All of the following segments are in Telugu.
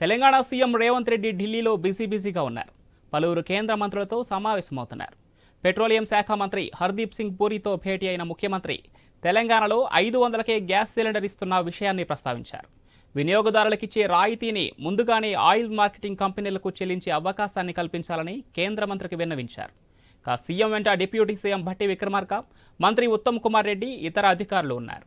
తెలంగాణ సీఎం రేవంత్ రెడ్డి ఢిల్లీలో బిజీ బిజీగా ఉన్నారు. పలువురు కేంద్ర మంత్రులతో సమావేశమవుతున్నారు. పెట్రోలియం శాఖ మంత్రి హర్దీప్ సింగ్ పూరితో భేటీ అయిన ముఖ్యమంత్రి తెలంగాణలో ఐదు వందలకే గ్యాస్ సిలిండర్ ఇస్తున్న విషయాన్ని ప్రస్తావించారు. వినియోగదారులకిచ్చే రాయితీని ముందుగానే ఆయిల్ మార్కెటింగ్ కంపెనీలకు చెల్లించే అవకాశాన్ని కల్పించాలని కేంద్ర మంత్రికి విన్నవించారు. ఇక సీఎం వెంట డిప్యూటీ సీఎం భట్టి విక్రమార్క మంత్రి ఉత్తమ్ కుమార్ రెడ్డి ఇతర అధికారులు ఉన్నారు.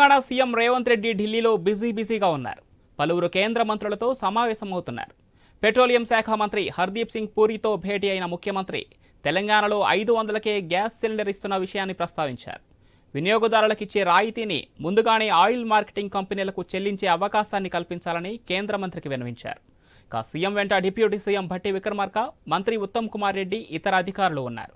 తెలంగాణ సీఎం రేవంత్ రెడ్డి ఢిల్లీలో బిజీ బిజీగా ఉన్నారు. పలువురు కేంద్ర మంత్రులతో సమావేశమవుతున్నారు. పెట్రోలియం శాఖ మంత్రి హర్దీప్ సింగ్ పూరితో భేటీ అయిన ముఖ్యమంత్రి తెలంగాణలో ఐదు వందలకే గ్యాస్ సిలిండర్ ఇస్తున్న విషయాన్ని ప్రస్తావించారు. వినియోగదారులకిచ్చే రాయితీని ముందుగానే ఆయిల్ మార్కెటింగ్ కంపెనీలకు చెల్లించే అవకాశాన్ని కల్పించాలని కేంద్ర మంత్రికి విన్నవించారు. ఇక సీఎం వెంట డిప్యూటీ సీఎం భట్టి విక్రమార్క మంత్రి ఉత్తమ్ కుమార్ రెడ్డి ఇతర అధికారులు ఉన్నారు.